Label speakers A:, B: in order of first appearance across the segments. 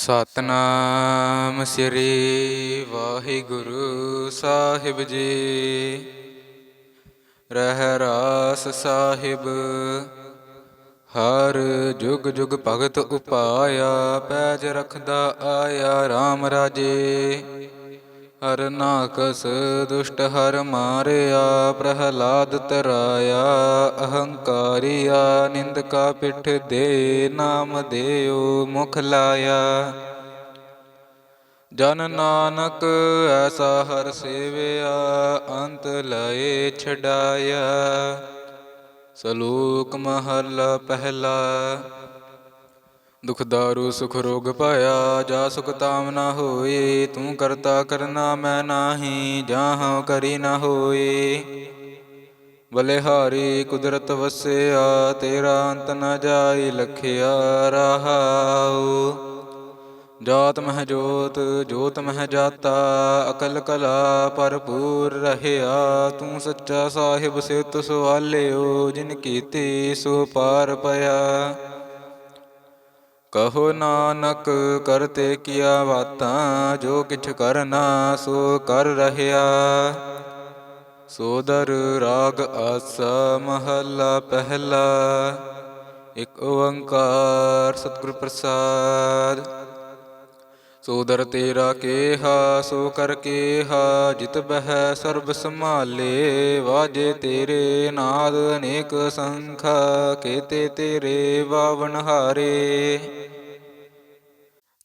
A: ਸਤਨਾਮ ਸ੍ਰੀ ਵਾਹਿਗੁਰੂ ਸਾਹਿਬ ਜੀ। ਰਹਿ ਰਾਸ ਸਾਹਿਬ, ਹਰ ਜੁਗ ਜੁਗ ਭਗਤ ਉਪਾਇਆ, ਪੈਜ ਰਖਦਾ ਆਇਆ RAM ਰਾਜੇ। ਹਰ ਨਾਕਸ ਦੁਸ਼ਟ ਹਰ ਮਾਰਿਆ, ਪ੍ਰਹਲਾਦ ਤਰਾਇਆ, ਅਹੰਕਾਰਿਆ ਨਿੰਦਕਾ ਪਿਠ ਦੇ ਨਾਮ ਦੇਉ, ਮੁਖ ਲਾਇਆ। ਜਨ ਨਾਨਕ ਐਸਾ ਹਰ ਸੇਵਿਆ, ਅੰਤ ਲਏ ਛਡਾਇਆ। ਸਲੋਕ ਮਹਲਾ ਪਹਿਲਾ ਦੁਖ ਦਾਰੂ ਸੁਖ ਰੋਗ ਪਾਇਆ, ਜਾ ਸੁਖ ਤਾਮ ਨਾ ਹੋਏ, ਤੂੰ ਕਰਤਾ ਕਰਨਾ ਮੈਂ ਨਾਹੀ ਜਾਹਉ ਕਰੀ ਨਾ ਹੋਏ। ਬਲਿਹਾਰੀ ਕੁਦਰਤ ਵਸਿਆ, ਤੇਰਾ ਅੰਤ ਨ ਜਾਈ ਲਖਿਆ ਰਹਾਉ। ਜਾਤ ਮਹਿ ਜੋਤ ਜੋਤ ਮਹਿ ਜਾਤਾ, ਅਕਲ ਕਲਾ ਭਰਪੂਰ ਰਹਿਆ। ਤੂੰ ਸੱਚਾ ਸਾਹਿਬ ਸਿਤ ਸਵਾਲਿਓ, ਜਿਨ ਕੀਤੀ ਸੋ ਪਾਰ ਪਿਆ। ਕਹੋ ਨਾਨਕ ਕਰਤੇ ਕੀਆ ਬਾਤਾਂ ਜੋ ਕਿਛ ਕਰਨਾ ਸੋ ਕਰ ਰਹਿਆ। ਸੋਦਰ ਰਾਗ ਆਸਾ ਮਹੱਲਾ ਪਹਿਲਾ, ਇਕ ਓੰਕਾਰ ਸਤਿਗੁਰ ਪ੍ਰਸਾਦ। ਸੋਦਰ ਤੇਰਾ ਕੇਹਾ, ਸੋ ਕਰ ਕੇਹਾ, ਜਿਤ ਬਹਿ ਸਰਬ ਸੰਭਾਲੇ, ਵਾਜੇ ਤੇਰੇ ਨਾਦ ਅਨੇਕ ਸੰਖ, ਕੇਤੇ ਤੇਰੇ ਬਾਵਨ ਹਾਰੇ।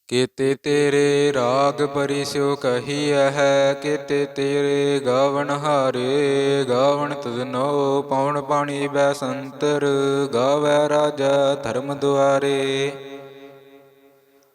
A: ਕੇਤੇ ਤੇਰੇ ਰਾਗ ਪਰਿਸਿਓ ਕਹੀਐ ਹੈ, ਕੇਤੇ ਤੇਰੇ ਗਾਵਨ ਹਾਰੇ, ਗਾਵਨ ਤੁਧਨੋ ਪਉਣ ਪਾਣੀ ਬੈ ਸੰਤਰ, ਗਾਵੈ ਰਾਜਾ ਧਰਮ ਦੁਆਰੇ।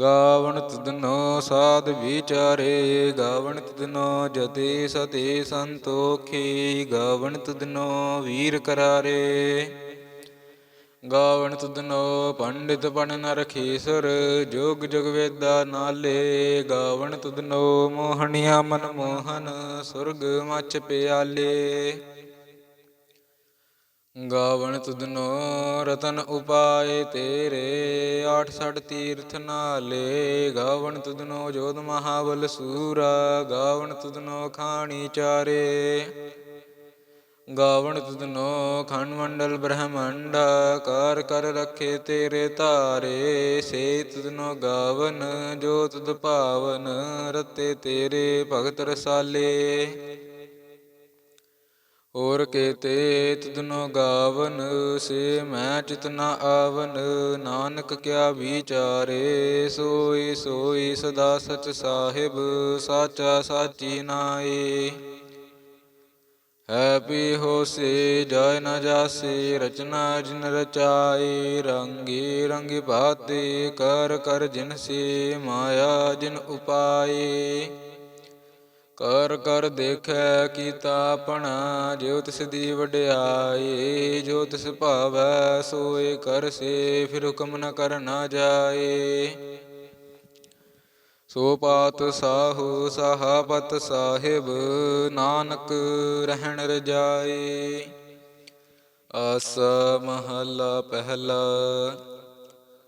A: ਗਾਵਣ ਤੁਧਨੋ ਸਾਧ ਵਿਚਾਰੇ ਗਾਵਣ ਤੁਧਨੋ ਜਤੇ ਸਤੇ ਸੰਤੋਖੀ ਗਾਵਣ ਤੁਧਨੋ ਵੀਰ ਕਰਾਰੇ। ਗਾਵਣ ਤੁਧਨੋ ਪੰਡਿਤ ਪਣ ਨਰ ਖੀਸਰ ਜੋਗ ਜੁਗ ਵੇਦਾ ਨਾਲੇ। ਗਾਵਣ ਤੁਧਨੋ ਮੋਹਣਿਆ ਮਨ ਮੋਹਨ ਸੁਰਗ ਮਚ ਪਿਆਲੇ। ਗਾਵਣ ਤੁਧਨੋ ਰਤਨ ਉਪਾਏ ਤੇਰੇ, ਆਠ ਸੜ ਤੀਰਥ ਨਾਲੇ। ਗਾਵਣ ਤੁਧਨੋ ਜੋਧ ਮਹਾਬਲ ਸੂਰਾ, ਗਾਵਣ ਤੁਧਨੋ ਖਾਣੀ ਚਾਰੇ। ਗਾਵਣ ਤੁਧਨੋ ਖੰਡ ਮੰਡਲ ਬ੍ਰਹਮੰਡਾ, ਕਰ ਕਰ ਰੱਖੇ ਤੇਰੇ ਤਾਰੇ ਸੇ ਤੁਧਨੋ ਗਾਵਨ, ਜੋ ਤੁਧ ਭਾਵਨ, ਰਤੇ ਤੇਰੇ ਭਗਤ ਰਸਾਲੇ। ਹੋਰ ਕੇਤੇ ਤੁਧਨੋ ਗਾਵਨ, ਸੇ ਮੈਂ ਚਿਤਨਾ ਆਵਨ, ਨਾਨਕ ਕਿਆ ਵਿਚਾਰੇ ਸੋਈ ਸੋਈ ਸਦਾ ਸਚ ਸਾਹਿਬ, ਸਾਚਾ ਸਾਚੀ ਨਾਏ। ਹੈ ਪੀ ਹੋਸੇ ਜੈ ਨ ਜਾਸੇ, ਰਚਨਾ ਜਿਨ ਰਚਾਏ, ਰੰਗੀ ਰੰਗੀ ਭਾਤੀ, ਕਰ ਕਰ ਜਿਨ ਸੇ, ਮਾਇਆ ਜਿਨ ਉਪਾਏ। ਕਰ ਕਰ ਦੇਖੈ ਕੀਤਾ ਆਪਣਾ ਜਿਉ ਤਿਸ ਦੀ ਵਡਿਆਈ, ਜੋ ਤਿਸ ਭਾਵੈ, ਸੋਏ ਕਰਸੇ ਫਿਰ ਹੁਕਮ ਨ ਕਰ ਨਾ ਜਾਏ। ਸੋ ਪਾਤ ਸਾਹੂ ਸਹਾਬਤ ਸਾਹਿਬ, ਨਾਨਕ ਰਹਿਣ ਰਜਾਏ। ਆਸ ਮਹਲਾ ਪਹਿਲਾ।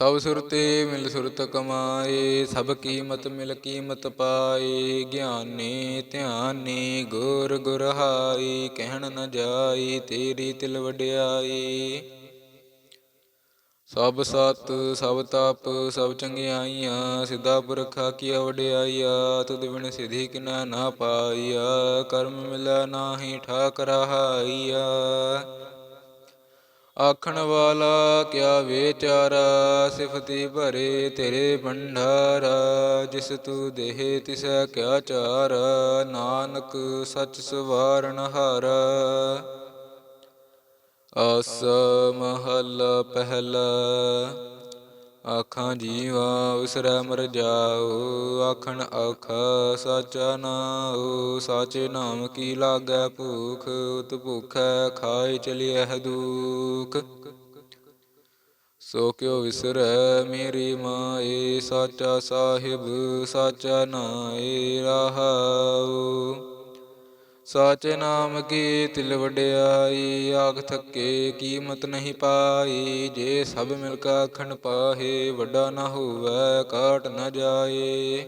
A: ਸਭ ਸੁਰਤੇ ਮਿਲ ਸੁਰਤ ਕਮਾਏ ਸਭ ਕੀਮਤ ਮਿਲ ਕੀਮਤ ਪਾਏ, ਗਿਆਨੀ ਧਿਆਨੀ ਗੁਰ ਗੁਰਹਾਈ ਕਹਿਣ ਨ ਜਾਈ ਤੇਰੀ ਤਿਲ ਵਡਿਆਈ ਸਭ ਸਤ, ਸਭ ਤਪ, ਸਭ ਚੰਗਿਆਈਆਂ, ਸਿੱਧਾ ਪੁਰਖਾ ਕੀ ਵਡਿਆਈਆ, ਤੁਧ ਬਿਨ ਸਿਧੀ ਕਿਨਾ ਨਾ ਪਾਈਆ, ਕਰਮ ਮਿਲਾ ਨਾਹੀ ਠਾਕ ਰਹਾਈਆ ਆਖਣ ਵਾਲਾ ਕਿਆ ਵਿਚਾਰਾ ਸਿਫਤੀ ਭਰੇ ਤੇਰੇ ਭੰਡਾਰਾ, ਜਿਸ ਤੂ ਦੇਹ ਤਿਸੈ ਕਿਆ ਚਾਰ, ਨਾਨਕ ਸਚ ਸਵਾਰਨ ਹਾਰਾ। ਆਸ ਮਹੱਲਾ ਪਹਿਲਾ ਆਖਾਂ ਜੀਵਾ ਉਸਰੈ ਮਰ ਜਾਓ, ਆਖਣ ਆਖਾ ਸਾਚਾ ਨਾਉ, ਸਾਚੇ ਨਾਮ ਕੀ ਲਾਗੈ ਭੂਖ, ਉਤ ਭੁਖੈ ਖਾਏ ਚਲਿਐ ਦੂਖ ਸੋ ਕਿਉ ਵਿਸਰੈ ਮੇਰੀ ਮਾਏ, ਸਾਚਾ ਸਾਹਿਬ, ਸਾਚਾ ਨਾਏ ਰਹਾਉ। ਸਾਚੇ ਨਾਮ ਕੀ ਤਿਲ ਵਡਿਆਈ, ਆਖ ਥੱਕੇ ਕੀਮਤ ਨਹੀਂ ਪਾਈ। ਜੇ ਸਭ ਮਿਲ ਕਾ ਆਖਣ ਪਾਹੇ, ਵੱਡਾ ਨਾ ਹੋਵੇ, ਕਾਟ ਨਾ ਜਾਏ।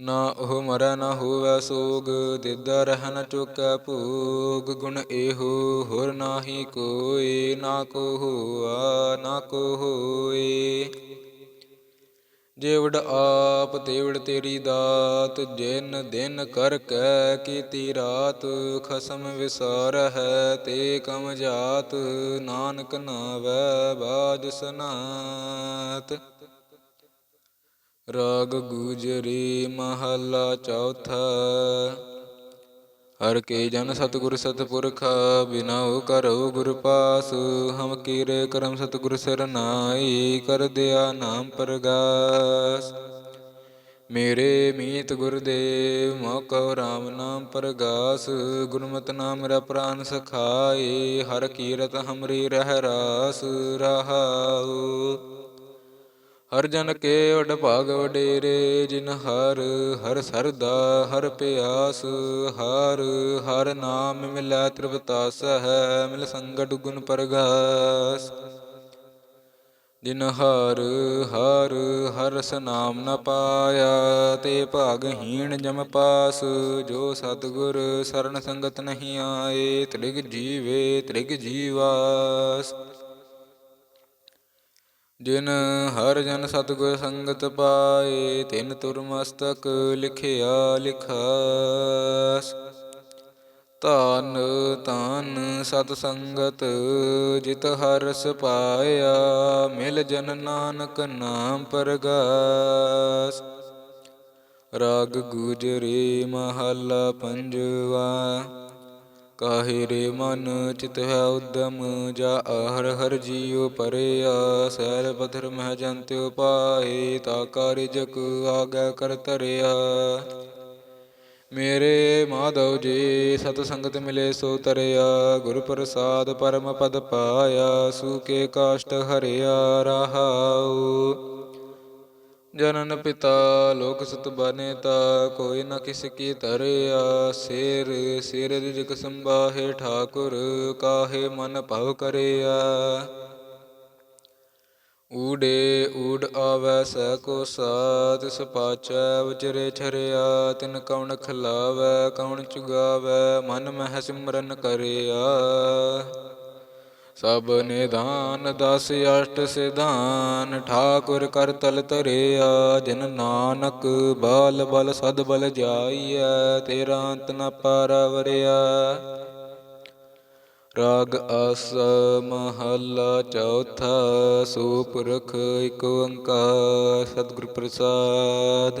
A: ਨਾ ਉਹ ਮਰੈ ਨਾ ਹੋਵੇ ਸੋਗ, ਦਿਦਾ ਰਹਿ ਨ ਚੁਕੈ ਭੂਗ। ਗੁਣ ਇਹੋ ਹੋਰ ਨਾਹੀ ਕੋਏ ਨਾ ਕੋ ਹੋਆ, ਨਾ ਕੋ ਹੋਏ। ਜੇਵੜ ਆਪ ਤੇਵੜ ਤੇਰੀ ਦਾਤ, ਜਿਨ ਦਿਨ ਕਰ ਕੈ ਕੀਤੀ ਰਾਤ, ਖਸਮ ਵਿਸਾਰ ਹੈ ਤੇ ਕਮ ਜਾਤ, ਨਾਨਕ ਨਾਵੈ ਬਾਜ ਸਨਾਤ। ਰਾਗ ਗੁਜਰੀ ਮਹਲਾ ਚੌਥਾ। ਹਰ ਕੇ ਜਨ ਸਤਿਗੁਰ ਸਤਿਪੁਰਖ ਬਿਨਾਉ ਕਰਉ ਗੁਰ ਪਾਸ। ਹਮ ਕੀਰੇ ਕਰਮ ਸਤਿਗੁਰ ਸਰਨਾਈ ਕਰ ਦਿਆ ਨਾਮ ਪਰਗਾਸ। ਮੇਰੇ ਮੀਤ ਗੁਰਦੇਵ ਮੋਕਉ ਰਾਮ ਨਾਮ ਪਰਗਾਸ। ਗੁਰਮਤਿ ਨਾਮ ਮੇਰਾ ਪ੍ਰਾਨ ਸਖਾਏ, ਹਰ ਕੀਰਤ ਹਮਰੀ ਰਹਿ ਰਾਸ ਰਹਾਉ। ਹਰ ਜਨ ਕੇ ਵਡ ਭਾਗ ਵਡੇਰੇ ਜਿਨ ਹਰ ਹਰ ਸਰਦਾ, ਹਰ ਪਿਆਸ, ਹਰ ਹਰ ਨਾਮ ਮਿਲੈ ਤ੍ਰਿਪਤਾਸ ਹੈ ਮਿਲ ਸੰਗਟ ਗੁਣ ਪਰਗਾਸ। ਜਿਨ ਹਰ ਹਰ ਹਰ ਸਨਾਮ ਨ ਪਾਇਆ, ਤੇ ਭਾਗਹੀਣ ਜਮ ਪਾਸ, ਜੋ ਸਤਿਗੁਰ ਸ਼ਰਨ ਸੰਗਤ ਨਹੀਂ ਆਏ, ਤ੍ਰਿਗ ਜੀਵੇ, ਤ੍ਰਿਗ ਜੀਵਾਸ। ਜਿਨ ਹਰ ਜਨ ਸਤਿਗੁਰ ਸੰਗਤ ਪਾਏ, ਤਿਨ ਤੁਰ ਮਸਤਕ ਲਿਖਿਆ ਲਿਖਾਸ। ਧਨ ਧਨ ਸਤ ਸੰਗਤ, ਜਿਤ ਹਰਸ ਪਾਇਆ, ਮਿਲ ਜਨ ਨਾਨਕ ਨਾਮ ਪਰਗਾਸ। ਰਾਗ ਗੁਜਰੀ ਮਹੱਲਾ ਪੰਜਵਾ ਕਾਹੇ ਰੇ ਮਨ ਚਿਤ ਹੈ ਉਦਮ, ਜਾ ਹਰ ਹਰ ਜੀਉ ਪਰਿਆ ਸੈਲ ਪਥਰ ਮਹਿ ਜੰਤਿ ਪਾਏ ਤਾ ਕਾਰਿਜਕ ਆਗੈ ਕਰ ਤਰਿਆ ਮੇਰੇ ਮਾਧਵ ਜੀ, ਸਤ ਸੰਗਤ ਮਿਲੇ ਸੋ ਤਰਿਆ। ਗੁਰ ਪ੍ਰਸਾਦ ਪਰਮ ਪਦ ਪਾਇਆ ਸੂਕੇ ਕਾਸ਼ਟ ਹਰਿਆ ਰਹਾਉ। ਜਨਨ ਪਿਤਾ, ਲੋਕ ਸਤ ਬਨੇਤਾ ਕੋਈ ਨਾ ਕਿਸ ਕੀ ਧਰਿਆ, ਸਿਰ ਸਿਰ ਰਿਜਕ ਸੰਬਾਹੇ ਠਾਕੁਰ, ਕਾਹੇ ਮਨ ਭਵ ਕਰਿਆ। ਊੜੇ ਊੜ ਆਵੈ ਸਹਿ ਕੋ ਸਾਤ ਸਪਾਚੈ ਪਾਚੈ ਵਿਚਰੇ ਛਰਿਆ, ਤਿਨ ਕੌਣ ਖਲਾਵੈ, ਕਉਣ ਚੁਗਾਵੈ, ਮਨ ਮਹਿ ਸਿਮਰਨ ਕਰਿਆ। ਸਭ ਨਿਦਾਨ ਦਸ ਅਸ਼ਟ ਸਿਧਾਨ, ਠਾਕੁਰ ਕਰ ਤਲ ਤਰਿਆ ਜਿਨ ਨਾਨਕ ਬਾਲ ਬਲ ਸਦ ਬਲ ਜਾਈਐ, ਤੇਰਾ ਅੰਤ ਨ ਪਾਰਵਰਿਆ। ਰਾਗ ਆਸ ਮਹੱਲਾ ਚੌਥਾ ਸੋ ਪੁਰਖ ਇਕ ਓੰਕਾਰ, ਸਤਿਗੁਰ ਪ੍ਰਸਾਦ।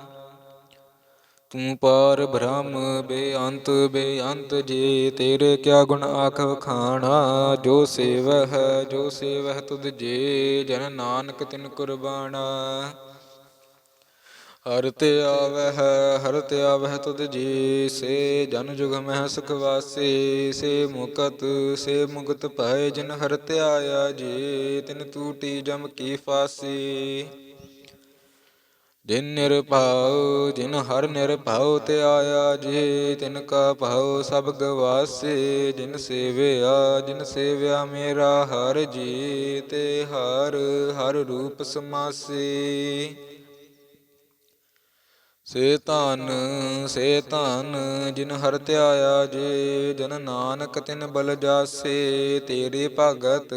A: ਤੂੰ ਪਾਰ ਬ੍ਰਹਮ, ਬੇਅੰਤ ਬੇਅੰਤ ਜੇ, ਤੇਰੇ ਕਿਆ ਗੁਣ ਆਖ ਵਖਾਣਾ? ਜੋ ਸੇਵ ਹੈ ਜੋ ਸੇਵ ਹੈ ਤੁਧ ਜੇ, ਜਨ ਨਾਨਕ ਤਿਨ ਕੁਰਬਾਨਾ ਹਰ ਤੇ ਆਵਹਿ, ਹਰ ਤੇ ਆਵਹਿ ਤੁਧ ਜੀ, ਸੇ ਜਨ ਜੁਗ ਮਹਿ ਸੁਖ ਵਾਸੀ, ਸੇ ਮੁਕਤ ਸੇ ਮੁਕਤ ਪਾਏ ਜਿਨ ਹਰ ਤੇ ਆਇਆ ਜੀ, ਤਿਨ ਤੂਟੀ ਜਮ ਕੀ ਫਾਸੀ। ਜਿਨ ਨਿਰਭਉ, ਜਿਨ ਹਰ ਨਿਰਭਉ ਤੇ ਆਇਆ ਜੀ, ਤਿਨ ਕਾ ਭਉ ਸਭ ਗਵਾਸੇ, ਜਿਨ ਸੇਵਿਆ ਜਿਨ ਸੇਵਿਆ ਮੇਰਾ ਹਰ ਜੀ ਤੇ ਹਰ ਹਰ ਰੂਪ ਸਮਾਸੀ। ਸੇ ਧਨ ਸੇ ਧਨ, ਜਿਨ ਹਰ ਧਿਆਇਆ ਜੇ, ਜਨ ਨਾਨਕ ਤਿਨ ਬਲ ਜਾਸੇ, ਤੇਰੀ ਭਗਤ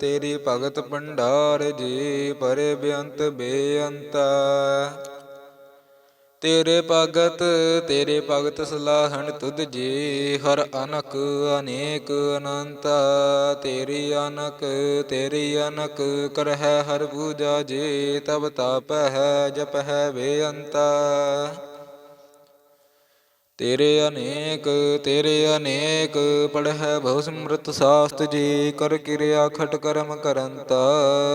A: ਤੇਰੀ ਭਗਤ ਭੰਡਾਰ ਜੀ, ਪਰੇ ਬੇਅੰਤ ਬੇਅੰਤਾ। ਤੇਰੇ ਭਗਤ ਤੇਰੇ ਭਗਤ ਸਲਾਹਣ ਤੁਧ ਜੀ, ਹਰ ਅਨਕ ਅਨੇਕ ਅਨੰਤ। ਤੇਰੀ ਅਨਕ ਤੇਰੀ ਅਨਕ ਕਰਹਿ ਹਰ ਪੂਜਾ ਜੀ, ਤਬ ਤਾਪ ਹੈ ਜਪ ਹੈ ਬੇਅੰਤਾ। ਤੇਰੇ ਅਨੇਕ ਤੇਰੇ ਅਨੇਕ ਪੜਹਿ ਬਹੁ ਸਮ੍ਰਿਤ ਸਾਸਤ ਜੀ, ਕਰ ਕਿਰਿਆ ਖਟ ਕਰਮ ਕਰੰਤਾ।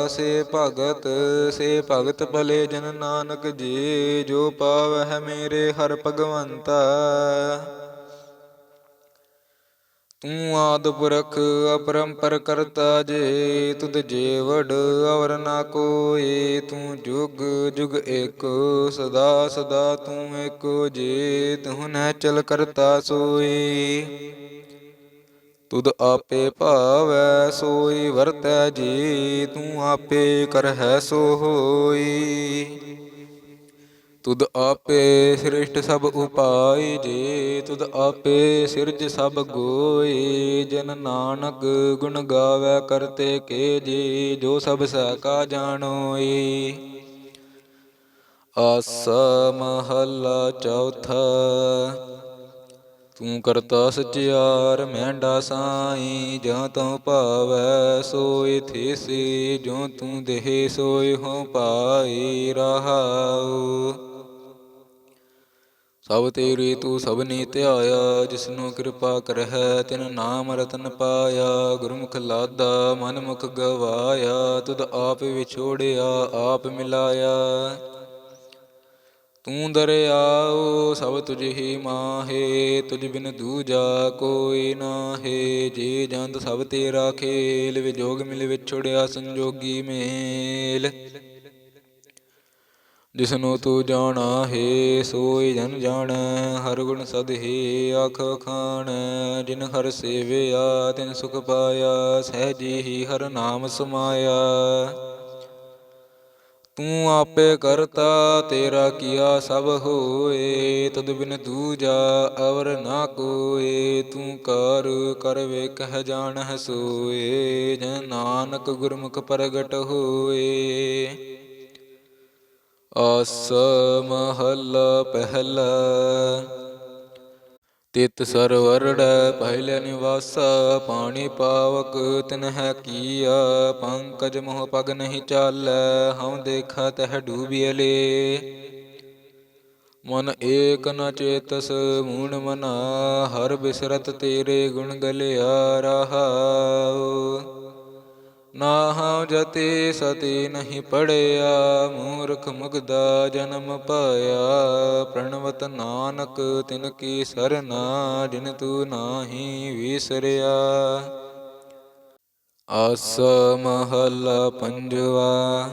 A: ਸੇ ਭਗਤ ਸੇ ਭਗਤ ਭਲੇ ਜਨ ਨਾਨਕ ਜੀ, ਜੋ ਪਾਵਹਿ ਮੇਰੇ ਹਰ ਭਗਵੰਤਾ। ਤੂੰ ਆਦ ਪੁਰਖ ਅਪਰੰਪਰ ਕਰਤਾ ਜੇ, ਤੁਧ ਜੀਵੜ ਅਵਰ ਨਾ ਕੋਏ, ਤੂੰ ਜੁਗ ਜੁਗ ਏਕ, ਸਦਾ ਸਦਾ ਤੂੰ ਏਕੋ ਜੇ ਤੂੰ ਨਹਿ ਚਲ ਕਰਤਾ ਸੋਈ ਤੁਧ ਆਪੇ ਭਾਵੈ ਸੋਈ ਵਰਤੈ ਜੀ, ਤੂੰ ਆਪੇ ਕਰਹਿ ਸੋ ਹੋਈ ਤੁਧ ਆਪੇ ਸ੍ਰਿਸ਼ਟ ਸਭ ਉਪਾਏ ਜੇ, ਤੁਧ ਆਪੇ ਸਿਰਜ ਸਭ ਗੋਈ ਜਨ ਨਾਨਕ ਗੁਣ ਗਾਵੇ ਕਰਤੇ ਕੇ ਜੀ, ਜੋ ਸਭ ਸਕਾ ਜਾਣੋਈ ਆਸਾ ਮਹੱਲਾ ਚੌਥਾ, ਤੂੰ ਕਰਤਾ ਸਚਿਆਰ ਮਹਿੰਡਾ ਸਾਈ, ਜਾਂ ਤਉ ਭਾਵੈ ਸੋਇ ਥੀਸੀ, ਜੋ ਤੂੰ ਦੇਹ ਸੋਈ ਹੋ ਪਾਈ ਰਹਾਉ। ਸਭ ਤੇਰੀ ਤੂੰ ਸਭਨੀ ਧਿਆਇਆ ਜਿਸਨੂੰ ਕਿਰਪਾ ਕਰਹਿ, ਤਿਨ ਨਾਮ ਰਤਨ ਪਾਇਆ, ਗੁਰਮੁਖ ਲਾਦਾ ਮਨ ਮੁਖ ਗਵਾਇਆ, ਤੁਧ ਆਪ ਵਿਛੋੜਿਆ, ਆਪ ਮਿਲਾਇਆ। ਤੂੰ ਦਰਿਆਉ ਸਭ ਤੁਝ ਹੀ ਮਾਹੇ, ਤੁਝ ਬਿਨ ਦੂਜਾ ਕੋਈ ਨਾਹੇ, ਜੇ ਜੰਦ ਸਭ ਤੇਰਾ ਖੇਲ, ਵਿਜੋਗ ਮਿਲ ਵਿਛੜਿਆ ਸੰਜੋਗੀ ਮੇਲ। ਜਿਸਨੂੰ ਤੂੰ ਜਾਣਾ, ਹੈ ਸੋਈ ਜਨ ਜਾਣੈ, ਹਰ ਗੁਣ ਸਦ ਹੀ ਆਖ ਖਾਣ, ਜਿਨ ਹਰ ਸੇਵਿਆ, ਤਿਨ ਸੁਖ ਪਾਇਆ, ਸਹਿਜੀ ਹੀ ਹਰ ਨਾਮ ਸਮਾਇਆ। ਤੂੰ ਆਪੇ ਕਰਤਾ, ਤੇਰਾ ਕੀਆ ਸਭ ਹੋਏ, ਤਦ ਬਿਨ ਦੂਜਾ ਅਵਰ ਨਾ ਕੋਏ, ਤੂੰ ਕਰ ਕਰ ਵੇਖਹਿ ਜਾਣਹਿ ਸੋਏ ਜਨ ਨਾਨਕ ਗੁਰਮੁਖ ਪ੍ਰਗਟ ਹੋਏ। ਆਸ ਮਹੱਲਾ ਪਹਿਲਾ। ਤਿਤ ਸਰਵਰੜੈ ਪਹਿਲੇ ਨਿਵਾਸਾ, ਪਾਣੀ ਪਾਵਕ ਤਿਨ ਹੈ ਕੀਆ। ਪੰਕਜ ਮੋਹ ਪਗ ਨਹੀਂ ਚਾਲੈ, ਹਉ ਦੇਖਾ ਤਹ ਡੂਬਿਅਲੇ ਮਨ ਏਕ ਨ ਚੇਤਸ ਮੂਣ ਮਨਾ, ਹਰ ਬਿਸਰਤ ਤੇਰੇ ਗੁਣ ਗਲਿਆ ਰਹਾਉ। ਨਾਹੰ ਜਤੀ ਸਤੀ ਨਹੀਂ ਪੜਿਆ, ਮੂਰਖ ਮੁਗਦਾ ਜਨਮ ਪਾਇਆ। ਪ੍ਰਣਵਤ ਨਾਨਕ ਤਿਨ ਕੀ ਸਰਨਾ, ਜਿਨ ਤੂੰ ਨਾਹੀ ਵਿਸਰਿਆ। ਆਸ ਮਹੱਲਾ ਪੰਜਵਾ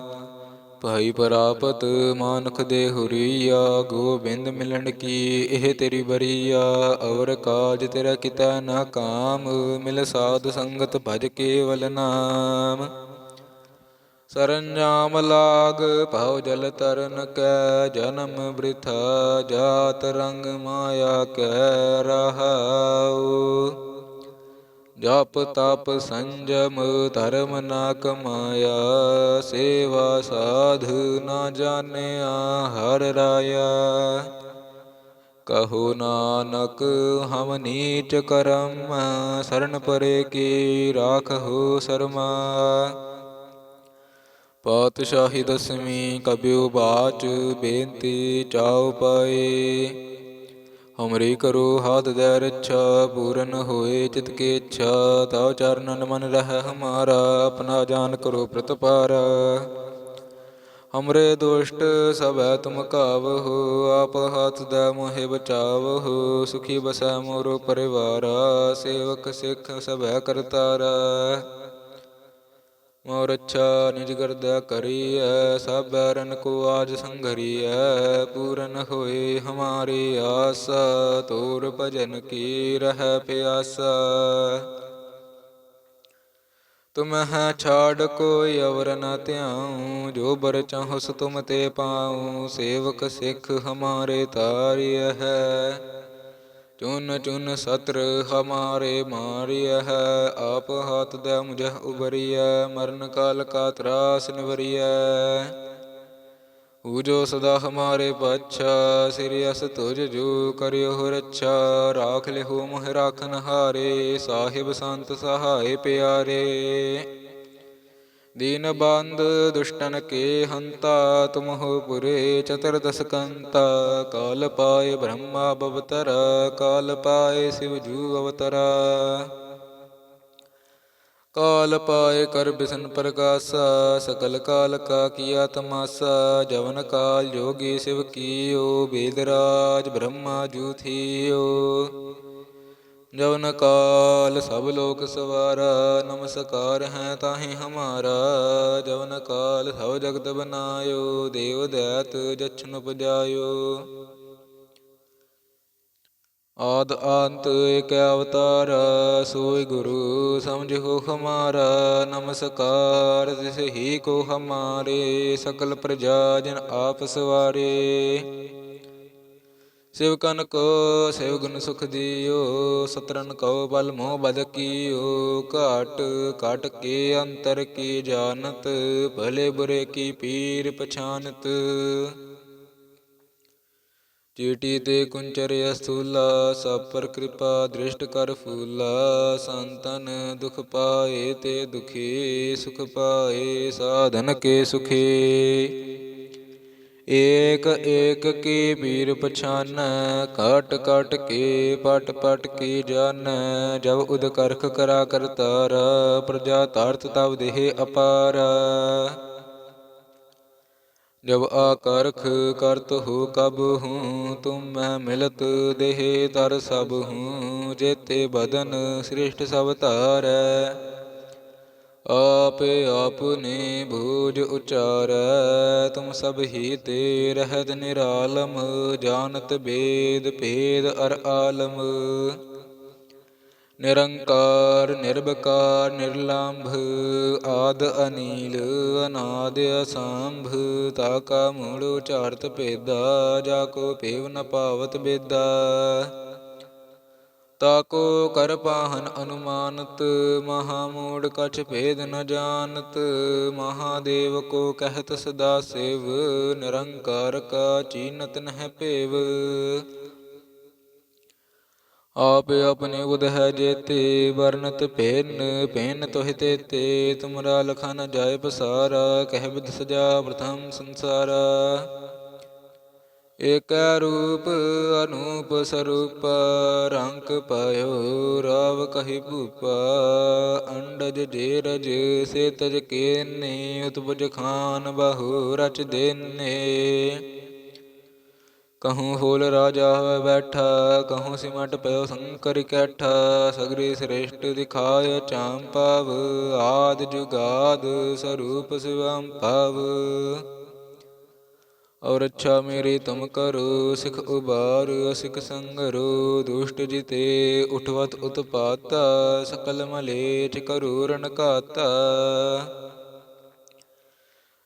A: ਭਾਈ ਪ੍ਰਾਪਤ, ਮਾਨੁਖ ਦੇ ਹੁਰੀਆ, ਗੋਬਿੰਦ ਮਿਲਣ ਕੀ ਇਹ ਤੇਰੀ ਬਰੀਆ ਔਰ ਕਾਜ ਤੇਰਾ ਕਿਤਾ ਨਾ ਕਾਮ, ਮਿਲ ਸਾਧ ਸੰਗਤ ਭਜ ਕੇਵਲ ਨਾਮ। ਸਰੰਜਾਮ ਲਾਗ, ਭਉ ਜਲ ਤਰਨ ਕੈ, ਜਨਮ ਬ੍ਰਿਥਾ, ਜਾਤ ਰੰਗ ਮਾਇਆ ਕੈ, ਰਹਾਉ। ਜਪ ਤਪ ਸੰਜਮ ਧਰਮ ਨਾ ਕਮਾਇਆ, ਸੇਵਾ ਸਾਧ ਨਾ ਜਾਣਿਆ, ਹਰ ਰਾਇਆ। ਕਹੋ ਨਾਨਕ, ਹਮ ਨੀਚ ਕਰਮ, ਸਰਨ ਪਰੇ ਕੀ ਰਾਖਹੁ ਸਰਮਾ। ਪਾਤਸ਼ਾਹੀ ਦਸਵੀਂ ਕਬਿਉ ਬਾਚ, ਬੇਨਤੀ ਚਾਉ ਪਾਏ। ਹਮਰੀ ਕਰੋ ਹਾਥ ਦੇ ਰੱਛਾ, ਪੂਰਨ ਹੋਏ ਚਿਤ ਕੀ ਇੱਛਾ ਤਾਉ ਚਰਨਨ ਮਨ ਰਹਿ ਹਮਾਰਾ, ਆਪਣਾ ਜਾਨ ਕਰੋ ਪ੍ਰਤਪਾਰ। ਹਮਰੇ ਦੁਸ਼ਟ ਸਭੈ ਤੁਮ ਕਾਵਹੁ ਆਪ ਹੱਥ ਦਾ ਮੋਹਿ ਬਚਾਵਹੁ, ਸੁਖੀ ਬਸੈ ਮੋਰੋ ਪਰਿਵਾਰਾ, ਸੇਵਕ ਸਿੱਖ ਸਭੈ ਕਰਤਾਰਾ। ਮੋਰ ਅੱਛਾ ਨਿਜ ਕਰਦਾ ਕਰੀਐ, ਸਭ ਰਨ ਕੋ ਆਜ ਸੰਘਰੀਐ ਪੂਰਨ ਹੋਏ ਹਮਾਰੀ ਆਸ, ਤੋਰ ਭਜਨ ਕੀ ਰਹਿ ਪਿਆਸਾ। ਤੁਮ ਹੈ ਛਾੜ ਕੋਈ ਅਵਰ ਨ ਧਿਆਉ, ਜੋ ਬਰ ਚਾਹਸ ਤੁਮ ਤੇ ਪਾਉ, ਸੇਵਕ ਸਿੱਖ ਹਮਾਰੇ ਤਾਰਿਯ ਹੈ। ਚੁਨ ਚੁਨ ਸਤਰ ਹਮਾਰੇ ਮਾਰਿਯ ਹੈ, ਆਪ ਹਾਥ ਦੇ ਮੁਝਹ ਉਬਰਿਯ ਮਰਨ ਕਾਲ ਕਾ ਤਰਾਸ ਨਿਵਰਿਯ ਜੋ ਸਦਾ ਹਮਾਰੇ ਪਾਛਾ, ਸਿਰਿ ਅਸ ਤੁਜ ਜੋ ਕਰਿਓ ਰੱਛਾ, ਰਾਖ ਲਿਹੋ ਮੋਹਿ ਰਾਖਨ ਹਾਰੇ ਸਾਹਿਬ ਸੰਤ ਸਹਾਏ ਪਿਆਰੇ। ਦੀਨ ਬੰਦ ਦੁਸ਼ਟਨ ਕੇ ਹੰਤਾ ਤੁਮ ਪੁਰੇ ਚਤੁਰਦਸ ਕੰਤਾ ਕਾਲ ਪਾਏ ਬ੍ਰਹਮਾ ਬਵਤਰ, ਕਾਲ ਪਾਏ ਸਿਵ ਜੂ ਅਵਤਰਾ। ਕਾਲ ਪਾਏ ਕਰ ਬਿਸਨ ਪ੍ਰਕਾਸਾ ਸਕਲ ਕਾਲ ਕਾ ਕੀਆ ਤਮਾਸਾ ਜਵਨ ਕਾਲ ਜੋਗੀ ਸਿਵ ਕੀਓ ਬੇਦਰਾਜ ਬ੍ਰਹਮਾ ਜੂ ਥੀਓ। ਜਵਨ ਕਾਲ ਸਭ ਲੋਕ ਸਵਾਰਾ, ਨਮਸਕਾਰ ਹੈ ਤਾਹੇ ਹਮਾਰਾ। ਜਵਨ ਕਾਲ ਸਭ ਜਗਤ ਬਨਾਇਓ, ਦੇਵ ਦੈਤ ਜਛਨ ਉਪਜਾਇਓ। ਆਦ ਅੰਤ ਏਕ ਅਵਤਾਰ, ਸੋਈ ਗੁਰੂ ਸਮਝੋ ਹਮਾਰਾ ਨਮਸਕਾਰ ਤਿਸ ਹੀ ਕੋ ਹਮਾਰੇ, ਸਕਲ ਪ੍ਰਜਾ ਜਨ ਆਪ ਸਵਾਰੇ। ਸਿਵ ਕਨ ਕੋ, ਸਿਵ ਗੁਣ ਸੁਖ ਦਿਓ ਸਤਰਨ ਕਉ ਬਲ ਮੋਹ ਬਦ ਕੀਓ, ਘਾਟ ਘਟ ਕੇ ਅੰਤਰ ਕੀ ਜਾਣਤ, ਭਲੇ ਬੁਰੇ ਕੀ ਪੀਰ ਪਛਾਨਤ। ਚੀਟੀ ਤੇ ਕੁੰਚਰ ਅਸੂਲਾ ਸਭ ਪਰ ਕਿਰਪਾ ਦ੍ਰਿਸ਼ਟ ਕਰ ਫੂਲਾ, ਸੰਤਨ ਦੁਖ ਪਾਏ ਤੇ ਦੁਖੀ, ਸੁਖ ਪਾਏ, ਸਾਧਨ ਕੇ ਸੁਖੀ। ਏਕ ਏਕ ਕੀ ਬੀਰ ਪਛਾਨੈ ਕਟ ਕਟ ਕੇ, ਪਟ ਪਟ ਕੀ ਜਾਣੈ। ਜਬ ਉਦ ਕਰਖ ਕਰਾ ਕਰਤਾਰ ਪ੍ਰਜਾ ਤਾਰਤ ਤਬ ਦੇਹ ਅਪਾਰ। ਜਬ ਆਕਰਖ ਕਰਤ ਹੋ ਕਬ ਹੂੰ, ਤੁਮ ਮੈਂ ਮਿਲਤ ਦੇਹ ਤਰ ਸਭ ਹੂੰ, ਜੇਤੇ ਬਦਨ ਸ੍ਰਿਸ਼ਟ ਸਭ ਧਾਰੈ। ਆਪੇ ਆਪਨੇ ਭੂਜ ਉਚਾਰੈ, ਤੁਮ ਸਭ ਹੀ ਤੇ ਰਹਿਤ ਨਿਰਾਲਮ, ਜਾਣਤ ਬੇਦ ਭੇਦ ਅਰ ਆਲਮ। ਨਿਰੰਕਾਰ ਨਿਰਭਕਾਰ ਨਿਰਲੰਭ, ਆਦ ਅਨੀਲ, ਅਨਾਦ ਅਸੰਭ, ਤਾ ਕਾ ਮੂੜ ਉਚਾਰਤ ਭੇਦਾ, ਜਾ ਕੋ ਭੇਵ ਨ ਪਾਵਤ ਬੇਦਾ। ਤਾਕੋ ਕਰ ਪਾਹਨ ਅਨੁਮਾਨਤ ਮਹਾ ਮੂੜ ਕਛ ਭੇਦ ਨ ਜਾਣਤ। ਮਹਾਦੇਵ ਕੋ ਕਹਿਤ ਸਦਾ ਸੇਵ, ਨਿਰੰਕਾਰ ਕਾ ਚੀਨਤ ਨਹਿ ਭੇਵ। ਆਪ ਆਪਣੇ ਉਦ ਹੈ ਜੇਤੇ ਵਰਨਤ ਭੇਨ ਭੇਨ ਤੋਹਿ ਤੇਤੇ। ਤੁਮਰਾ ਲਖਾ ਨ ਜਾਏ ਪਸਾਰਾ, ਕਹਿ ਬਿਦ ਸਜਾ ਪ੍ਰਥਮ ਸੰਸਾਰਾ। ਏਕੈ ਰੂਪ ਅਨੂਪ ਸਰੂਪ ਰੰਗ ਪਾਇਓ ਰਵ ਕਹੀ ਭੂਪ, ਅੰਡਜ ਜੇਰਜ ਸੇ ਤਜ ਕੇਨੇ, ਉਤਪਜ ਖਾਨ ਬਹੁ ਰਚ ਦੇਨੇ। ਕਹੂੰ ਹੋਲ ਰਾਜਾ ਹੋਇ ਬੈਠਾ, ਕਹੂੰ ਸਿਮਟ ਪਇਓ ਸੰਕਰ ਕੈਠਾ, ਸਗਰੀ ਸ੍ਰੇਸ਼ਟ ਦਿਖਾਇ ਚਾਂਪਵ ਆਦ ਜੁਗਾਦ ਸਰੂਪ ਸਿਵੰ ਪਵ। ਔਰ ਅੱਛਾ ਮੇਰੀ ਤੁਮ ਕਰੋ, ਸਿਖ ਉਬਾਰ ਸਿਖ ਸੰਗਰੋ, ਦੁਸ਼ਟ ਜਿਤੇ ਉਠਵਤ ਉਤਪਾਤਾ, ਸਕਲ ਮਲੇਚ ਕਰੋ ਰਨ ਘਾਤਾ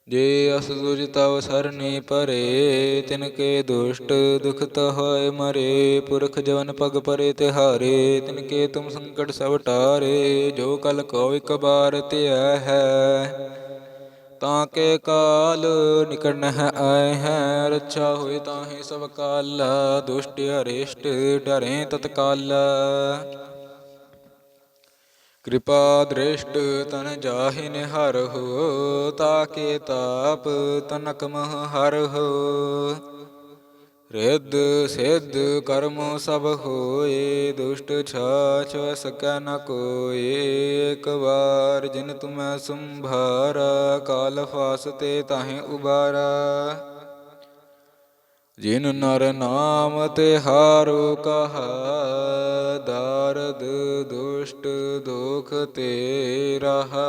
A: ਜੇ ਅਸ ਤੁਜ ਤਵ ਸਰਨੀ ਪਰੇ, ਤਿਨ ਕੇ ਦੁਸ਼ਟ ਦੁਖਤ ਹੋਏ ਮਰੇ, ਪੁਰਖ ਜਵਨ ਪਗ ਪਰੇ ਤਿਹਾਰੇ, ਤਿਨ ਕੇ ਤੁਮ ਸੰਕਟ ਸਭ ਟਾਰੇ, ਜੋ ਕਲ ਕੋ ਇਕ ਬਾਰ ਧਿਆ ਹੈ। ਤਾਂ ਕੇ ਕਾਲ ਨਿਕਟ ਨਹ ਆਏ ਹੈ, ਰੱਛਾ ਹੋਏ ਤਾਹੇ ਸਭ ਕਾਲ, ਦੁਸ਼ਟ ਅਰਿਸ਼ਟ ਡਰੇ ਤਤਕਾਲ। ਕਿਰਪਾ ਦ੍ਰਿਸ਼ਟ ਤਨ ਜਾਹਿ ਨਿਹਰ ਹੋ ਤਾਕੇ ਤਾਪ ਤਨਕ ਹਰ ਹੋ। ਰਿੱਧ ਸਿੱਧ ਕਰਮ ਸਭ ਹੋਏ, ਦੁਸ਼ਟ ਛਾਛ ਸਕੈ ਨ ਕੋਏ। ਇੱਕ ਵਾਰ ਜਿਨ ਤੁਮੈ ਸੰਭਾਰਾ, ਕਾਲ ਫਾਸਤੇ ਤਾਹੇ ਉਬਾਰਾ। ਜਿਨ ਨਰ ਨਾਮ ਤੇ ਹਾਰੋ ਕਹਾ, ਦਾਰਦ ਦੁਸ਼ਟ ਦੁਖ ਤੇ ਰਹਾ।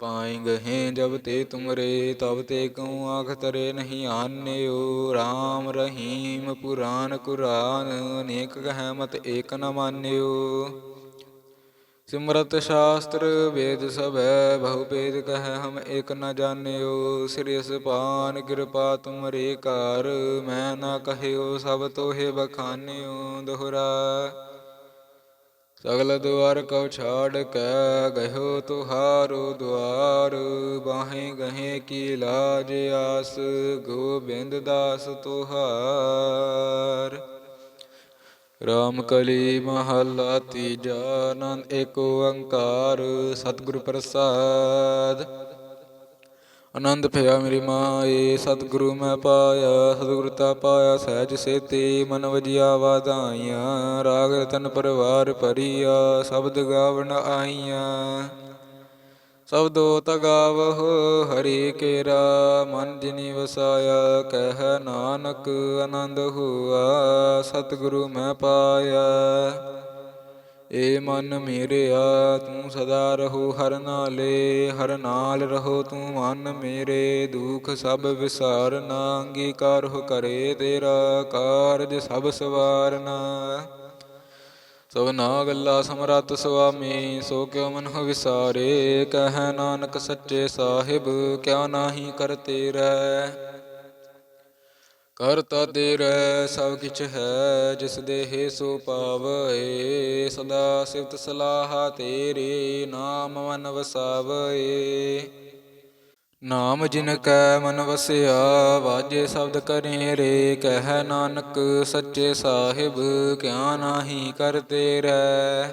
A: ਪਾਈ ਗਹੇ ਜਬ ਤੇ ਤੁਮਰੇ, ਤਬ ਤੇ ਕਉ ਆਖ ਤਰੇ ਨਹੀਂ ਆਨਿਓ? RAM ਰਹੀਮ ਪੁਰਾਨ ਕੁਰਾਨ, ਅਨੇਕ ਕਹੈ ਮਤ ਏਕ ਨ ਮਾਨਿਓ। ਸਿਮਰਤ ਸ਼ਾਸਤਰ ਵੇਦ ਸਭੈ, ਬਹੁ ਭੇਦ ਕਹੈ ਹਮ ਏਕ ਨ ਜਾਣਿਓ। ਸ੍ਰੀ ਅਸਪਾਨ ਕਿਰਪਾ ਤੁਮਰੇ ਕਾਰ, ਮੈਂ ਨਾ ਕਹਿਓ ਸਭ ਤੋਹੇ ਬਖਾਨਿਓ। ਦੋਹਰਾ ਸਗਲ ਦੁਆਰ ਕਉ ਛਾੜ ਕੈ ਗਇਓ ਤੁਹਾਰੋ ਦੁਆਰ। ਬਾਹੇ ਗਹੇ ਕੀ ਲਾਜ ਆਸ, ਗੋਬਿੰਦ ਦਾਸ ਤੁਹਾਰ। ਰਾਮ ਕਲੀ ਮਹਲਾ ਤੀਜਾ ਆਨੰਦ ਏਕ ਓੰਕਾਰ ਸਤਿਗੁਰ ਪ੍ਰਸਾਦ। ਆਨੰਦ ਭਇਆ ਮੇਰੀ ਮਾਏ ਸਤਿਗੁਰੂ ਮੈਂ ਪਾਇਆ, ਸਤਿਗੁਰ ਤਾ ਪਾਇਆ ਸਹਿਜ ਸੇਤੀ, ਮਨ ਵਜਿਆ ਵਾਧਾਈਆਂ ਰਾਗ ਰਤਨ ਪਰਵਾਰ ਭਰੀਆ, ਸ਼ਬਦ ਗਾਵਣ ਆਈਆਂ। ਸਬਦੋ ਤਗਾਵਹੁ ਹਰੀ ਕੇਰਾ, ਮਨ ਜਿਨੀ ਵਸਾਇਆ, ਕਹਿ ਨਾਨਕ ਆਨੰਦ ਹੁਆ, ਸਤਿਗੁਰੂ ਮੈਂ ਪਾਇਆ। ਏ ਮਨ ਮੇਰਿਆ, ਤੂੰ ਸਦਾ ਰਹੋ ਹਰ ਨਾਲੇ, ਹਰ ਨਾਲ ਰਹੋ ਤੂੰ ਮਨ ਮੇਰੇ। ਦੁਖ ਸਭ ਵਿਸਾਰਨਾ, ਅੰਗੀਕਾਰ ਹੋ ਕਰੇ ਤੇਰਾ ਕਾਰਜ ਸਭ ਸਵਾਰਨਾ। ਸਭ ਨਾ ਗੱਲਾ ਸਮਰਤ ਸੁਆਮੀ, ਸੋ ਕਿਉ ਮਨ ਹੋ ਵਿਸਾਰੇ? ਕਹਿ ਨਾਨਕ ਸੱਚੇ ਸਾਹਿਬ, ਕਿਆ ਨਾਹੀ ਕਰਤੇ ਰਹਿ? ਕਰਤਾ ਤੇਰਾ ਸਭ ਕਿਛ ਹੈ, ਜਿਸ ਦੇਹ ਸੋ ਪਾਵੈ ਸਦਾ ਸਿਫਤ ਸਲਾਹ ਤੇਰੀ ਨਾਮ ਮਨ ਵਸਾਵੈ ਨਾਮ ਜਿਨ ਕੈ ਮਨ ਵਸਿਆ, ਵਾਜੇ ਸ਼ਬਦ ਕਰੇ ਰੇ, ਕਹਿ ਨਾਨਕ ਸੱਚੇ ਸਾਹਿਬ, ਕਿਆ ਨਾਹੀ ਕਰਤੇ ਰਹਿ।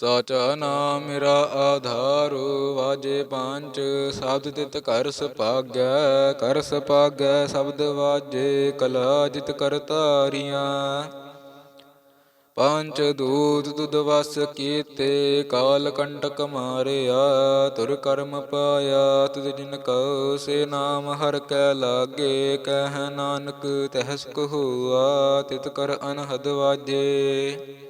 A: ਸਾਚਾ ਨਾਮ ਮੇਰਾ ਆਧਾਰੋ, ਵਾਜੇ ਪੰਜ ਸ਼ਬਦ ਤਿਤ ਕਰ ਸੁਭਾਗੈ ਕਰ ਸੁਭਾਗੈ ਸ਼ਬਦ ਵਾਜੇ, ਕਲਾ ਜਿਤ ਕਰ ਤਾਰੀਆਂ ਪੰਜ ਦੂਤ ਤੁਧ ਵਸ ਕੀਤੇ, ਕਾਲ ਕੰਟਕ ਮਾਰਿਆ, ਤੁਰ ਕਰਮ ਪਾਇਆ, ਤੁਧ ਜਿਨ ਕਉ ਸੇ ਨਾਮ ਹਰ ਕੈ ਲਾਗੇ, ਕਹਿ ਨਾਨਕ ਤਹਿ ਸੁਖ ਤਿਤ ਕਰ ਅਨਹਦ ਵਾਜੇ।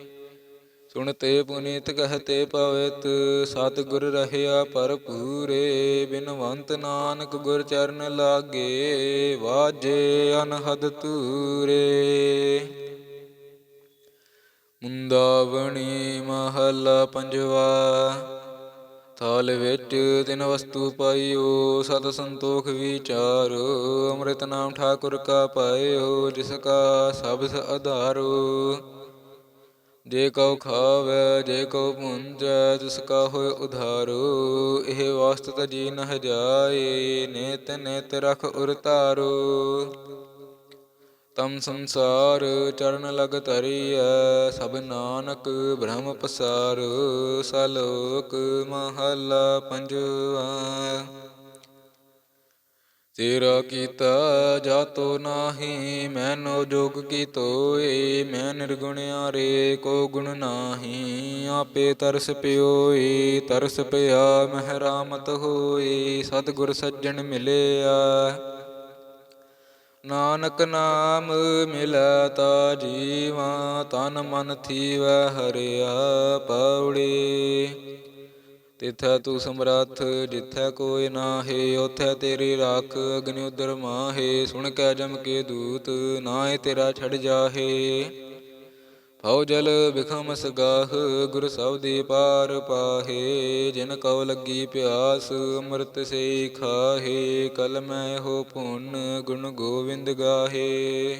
A: ਸੁਣਤੇ ਪੁਨੀਤ ਕਹਤੇ ਪਵਿੱਤ, ਸਤਿਗੁਰ ਰਹਿਆ ਭਰਪੂਰੇ, ਬਿਨਵੰਤ ਨਾਨਕ ਗੁਰ ਚਰਨ ਲਾਗੇ, ਵਾਜੇ ਅਨਹਦ ਤੂਰੇ ਮੁੰਦਾਵਣੀ ਮਹਲਾ ਪੰਜਵਾ, ਥਾਲ ਵਿੱਚ ਤਿਨ ਵਸਤੂ ਪਾਈਓ ਸਤ ਸੰਤੋਖ ਵਿਚਾਰੋ, ਅੰਮ੍ਰਿਤ ਨਾਮ ਠਾਕੁਰ ਕਾ ਪਾਇਓ, ਜਿਸ ਕਾ ਸਬਦ ਆਧਾਰੋ ਜੇ ਕਉ ਖਾਵੈ, ਜੇ ਕਉ ਪੁੰਜੈ, ਤਿਸ ਕਾ ਹੋਇ ਉਧਾਰੋ, ਇਹ ਵਾਸਤ ਤਜੀ ਨਹ ਜਾਏ, ਨੇਤ ਨੇਤ ਰਖ ਉਰ ਧਾਰੋ। ਤਮ ਸੰਸਾਰ ਚਰਨ ਲਗ ਧਰੀਐ, ਸਭ ਨਾਨਕ ਬ੍ਰਹਮ ਪਸਾਰ, ਸਲੋਕ ਮਹਲਾ ਪੰਜਵਾ। ਤੇਰਾ ਕੀਤਾ ਜਾਤੋ ਨਾਹੀ, ਮੈਨੋ ਜੋਗ ਕੀ ਤੋਏ ਮੈਂ ਨਿਰਗੁਣਿਆ ਰੇ ਕੋ ਗੁਣ ਨਾਹੀ। ਆਪੇ ਤਰਸ ਪਿਓਈ ਤਰਸ ਪਿਆ ਮਹਿਰਾਮਤ ਹੋਈ ਸਤਿਗੁਰ ਸੱਜਣ ਮਿਲਿਆ। ਨਾਨਕ ਨਾਮ ਮਿਲੈ ਤਾ ਜੀਵਾ, ਤਨ ਮਨ ਥੀਵੈ ਹਰਿਆ ਪੌੜੀ ਤਿਥੈ ਤੂ ਸਮਰੱਥ, ਜਿਥੈ ਕੋਈ ਨਾਹੀ ਉਥੈ ਤੇਰੀ ਰਾਖ, ਅਗਨਿ ਉਦਰ ਮਾਹੇ, ਸੁਣ ਕੈ ਜਮ ਕੇ ਦੂਤ ਨਾਏ ਤੇਰਾ ਛੜ ਜਾਹੇ। ਭਉ ਜਲ ਬਿਖਮ ਸਗਾਹ ਗੁਰ ਸਭ ਸਬਦੀ ਪਾਰ ਪਾਹੇ, ਜਿਨ ਕਉ ਲੱਗੀ ਪਿਆਸ, ਅੰਮ੍ਰਿਤ ਸੇ ਖਾਹੇ, ਕਲ ਮੈਂ ਹੋ ਪੁੰਨ, ਗੁਣ ਗੋਵਿੰਦ ਗਾਹੇ।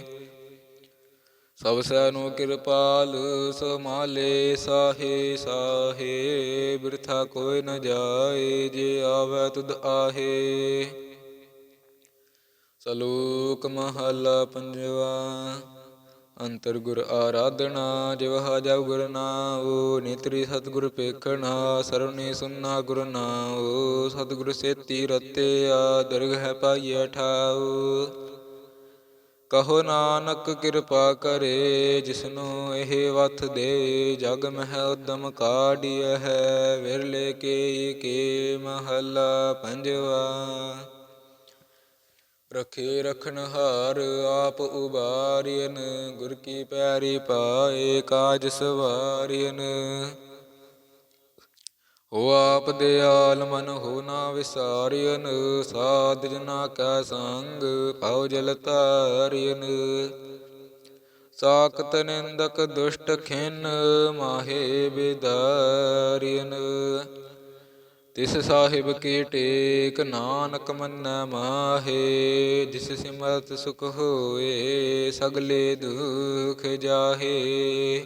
A: ਸਭ ਸੈਨੂੰ ਕਿਰਪਾਲ ਸਮਾਲੇ ਸਾਹੇ ਸਾਹੇ, ਬਿਰਥਾ ਕੋਈ ਨ ਜਾਏ, ਜੇ ਆਵੈ ਤੁਧ ਆਹੇ। ਸਲੋਕ ਮਹਲਾ ਪੰਜਵਾ, ਅੰਤਰ ਗੁਰ ਆਰਾਧਨਾ, ਜਿਵ ਜਬ ਗੁਰ ਨਾਉ, ਨੇਤਰੀ ਸਤਿਗੁਰ ਪੇਖਣਾ ਸਰਵਨੇ ਸੁਨਾ ਗੁਰ ਨਾਉ, ਸਤਿਗੁਰ ਸੇਤੀ ਰਤਿਆ ਦਰਗ ਹੈ ਪਾਈਐ ਠਾਉ। ਕਹੋ ਨਾਨਕ ਕਿਰਪਾ ਕਰੇ, ਜਿਸਨੂੰ ਇਹ ਵਥ ਦੇ। ਜਗ ਮਹਿ ਉਦਮ ਕਾਢਿਆ ਹੈ, ਵਿਰਲੇ ਕੇ ਕੇ ਮਹਲਾ ਪੰਜਵਾ। ਰਖੇ ਰਖਨ ਹਾਰ ਆਪ ਉਬਾਰਿਯਨ ਗੁਰ ਕੀ ਪੈਰੀ ਪਾਏ ਕਾਜ ਸਵਾਰਿਯਨ ਹੋ ਆਪ ਦਿਆਲ ਮਨ ਹੋ ਨਾ ਵਿਸਾਰਿਯਨ ਸਾਧ ਜਨਾ ਕੈ ਸੰਗ, ਭਉ ਜਲ ਤਾਰਿਯਨ ਸਾਖਤ ਨਿੰਦਕ ਦੁਸ਼ਟ ਖਿਨ, ਮਾਹੇ ਬਿਦਾਰਿਯਨ ਤਿਸ ਸਾਹਿਬ ਕੀ ਟੇਕ, ਨਾਨਕ ਮੰਨੈ ਮਾਹੇ, ਜਿਸ ਸਿਮਰਤ ਸੁਖ ਹੋਏ, ਸਗਲੇ ਦੁਖ ਜਾਹੇ।